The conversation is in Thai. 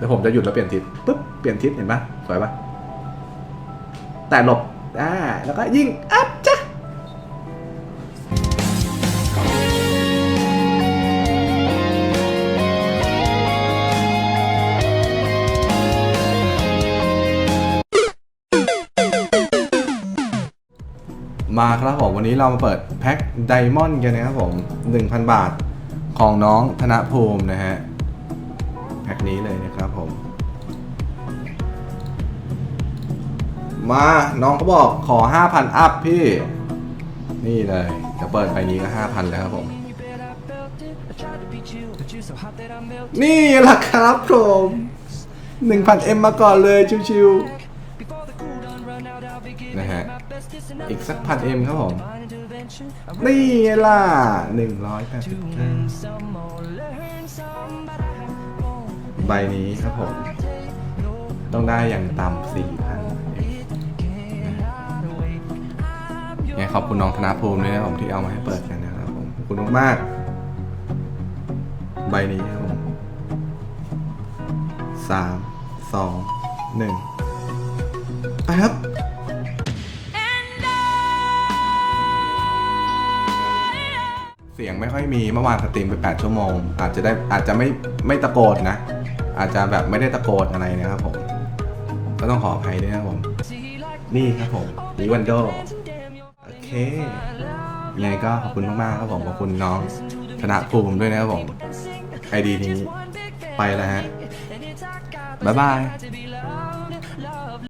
เดี๋ยวผมจะหยุดแล้วเปลี่ยนทิศปุ๊บเปลี่ยนทิศเห็นปะสวยปะแต่หลบอ่าแล้วก็ยิงอัพจ้ะมาครับผม วันนี้เรามาเปิดแพ็คไดมอนด์กันนะครับผม 1,000 บาทของน้องธนภูมินะฮะ มาน้องเขาบอกขอ 5,000 อัพพี่ นี่เลยจะเปิดไปนี้ก็ 5,000 แล้วครับผม นี่แหละครับผม 1,000 M มาก่อนเลยชิวๆนะฮะ อีกสักพัน M ครับผม นี่ไงล่ะ189ใบนี้ครับผม ต้องได้อย่างต่ำสี่พ นไงขอบคุณน้องธนาภูมิด้วยนะผมที่เอามาให้เปิดกันนะครับผมขอบคุณมากๆใบนี้ครับผมสามสองหนึ่งไปครับเสียงไม่ค่อยมีเมื่อวานสตรีมไป 8 ชั่วโมง อาจจะได้อาจจะไม่ไม่ตะโกนนะ อาจจะแบบไม่ได้ตะโกนอะไรนะครับผม ก็ต้องขออภัยด้วยนะครับผม นี่ครับผมนีวันโด เคยังไงก็ขอบคุณมากๆครับผม ขอบคุณน้องธนภูมิด้วยนะครับผมไอดีนี้ไปแล้วฮะ บ๊ายบาย